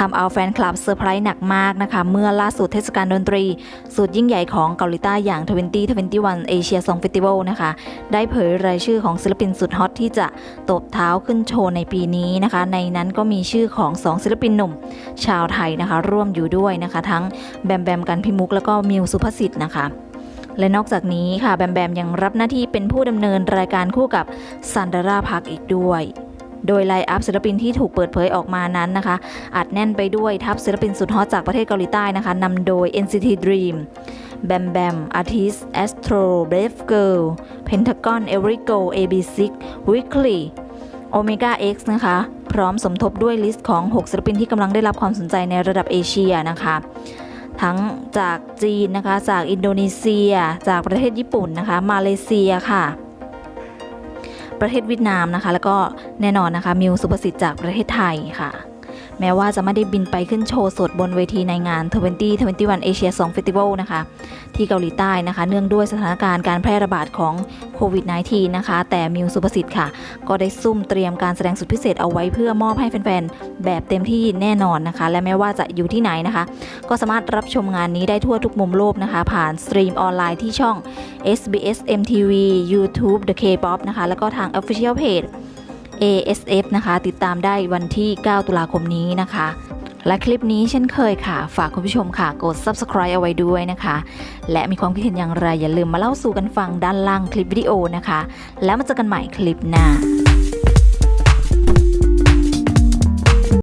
ทำเอาแฟนคลับเซอร์ไพรส์หนักมากนะคะ เมื่อล่าสุดเทศกาลดนตรี สุดยิ่งใหญ่ของเกาหลีใต้อย่าง 2021 Asia Song Festival นะคะ ได้เผยรายชื่อของศิลปินสุดฮอตที่จะตบเท้าขึ้นโชว์ในปีนี้นะคะ ในนั้นก็มีชื่อของ 2 ศิลปินหนุ่ม ชาวไทยนะคะ ร่วมอยู่ด้วยนะคะ ทั้งแบมแบมกันพิมุกแล้วก็มิวสุภสิทธิ์นะคะและนอกจากนี้ค่ะแบมแบมยังรับหน้าที่เป็นผู้ดำเนินรายการคู่กับซันดาราพักอีกด้วย โดยไลน์อัพศิลปินที่ถูกเปิดเผยออกมานั้นนะคะอัดแน่นไปด้วยทัพศิลปินสุดฮอตจากประเทศเกาหลีใต้นะคะนำโดย NCT Dream แบมแบม Artist Astro Brave Girl Pentagon Erigo AB6 Weekly Omega X นะคะ พร้อมสมทบด้วยลิสต์ของ 6 ศิลปินที่กำลังได้รับความสนใจในระดับเอเชียนะคะ ทั้งจากจีนนะคะ จากอินโดนีเซีย จากประเทศญี่ปุ่นนะคะ มาเลเซียค่ะ ประเทศเวียดนามนะคะ แล้วก็แน่นอนนะคะมิวสุภสิทธิ์จากประเทศไทยค่ะ แม้ว่าจะไม่ได้บินไปขึ้นโชว์สดบนเวทีในงาน 2021 Asia Song Festival นะคะ ที่เกาหลีใต้นะคะ เนื่องด้วยสถานการณ์การแพร่ระบาดของโควิด -19 นะคะ แต่มิวสุภสิทธิ์ค่ะ ก็ได้ซุ่มเตรียมการแสดงสุดพิเศษเอาไว้เพื่อมอบให้แฟนๆ แบบเต็มที่แน่นอนนะคะ และแม้ว่าจะอยู่ที่ไหนนะคะ ก็สามารถรับชมงานนี้ได้ทั่วทุกมุมโลกนะคะ ผ่านสตรีมออนไลน์ที่ช่อง SBS MTV YouTube The K-pop นะคะ แล้วก็ทาง Official Page ASF นะคะ ติดตามได้วันที่ 9 ตุลาคมนี้นะคะ และคลิปนี้เช่นเคยค่ะ ฝากคุณผู้ชมค่ะ กด subscribe เอาไว้ด้วยนะคะ และมีความคิดเห็นอย่างไรอย่าลืมมาเล่าสู่กันฟังด้านล่างคลิปวิดีโอนะคะ แล้วมาเจอกันใหม่คลิปหน้า